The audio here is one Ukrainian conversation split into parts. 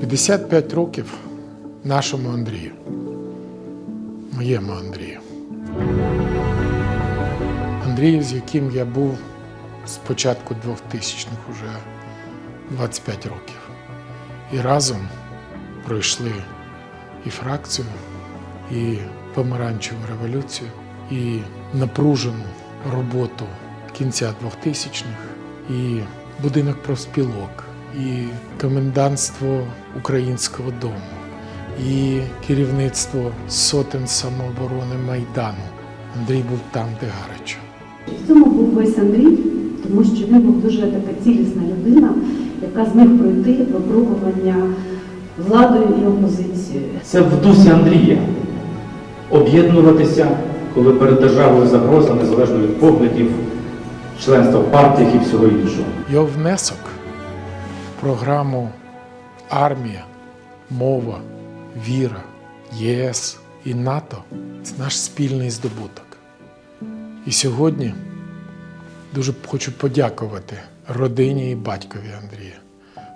55 років нашому Андрію, моєму Андрію. Андрію, з яким я був з початку 2000-х уже 25 років. І разом пройшли і фракцію, і помаранчеву революцію, і напружену роботу кінця 2000-х, і будинок профспілок, і комендантство українського дому, і керівництво сотень самооборони Майдану. Андрій був там, де гарячо. В цьому був весь Андрій, тому що він був дуже така цілісна людина, яка зміг пройти випробування владою і опозицією. Це в дусі Андрія. Об'єднуватися, коли перед державою загроза, незалежно від поглядів, членства в партіях і всього іншого. Його внесок програму Армія, мова, віра, ЄС і НАТО це наш спільний здобуток. І сьогодні дуже хочу подякувати родині і батькові Андрія,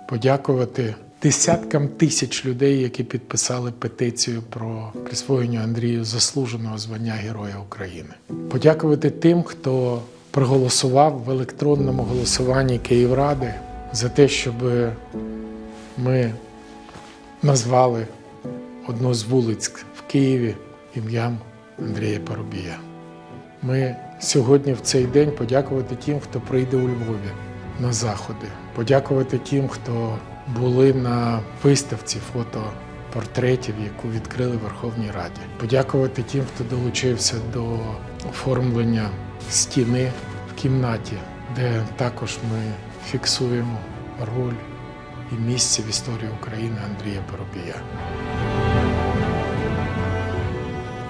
подякувати десяткам тисяч людей, які підписали петицію про присвоєння Андрію заслуженого звання Героя України. Подякувати тим, хто проголосував в електронному голосуванні Київради за те, щоб ми назвали одну з вулиць в Києві ім'ям Андрія Парубія. Ми сьогодні в цей день подякувати тим, хто прийде у Львові на заходи, подякувати тим, хто були на виставці фотопортретів, яку відкрили в Верховній Раді, подякувати тим, хто долучився до оформлення стіни в кімнаті, де також ми фіксуємо роль і місце в історії України Андрія Поробія.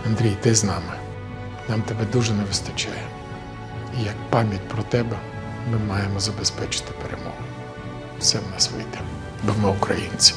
Андрій, ти з нами. Нам тебе дуже не вистачає. І як пам'ять про тебе ми маємо забезпечити перемогу. Все в нас вийде, бо ми українці.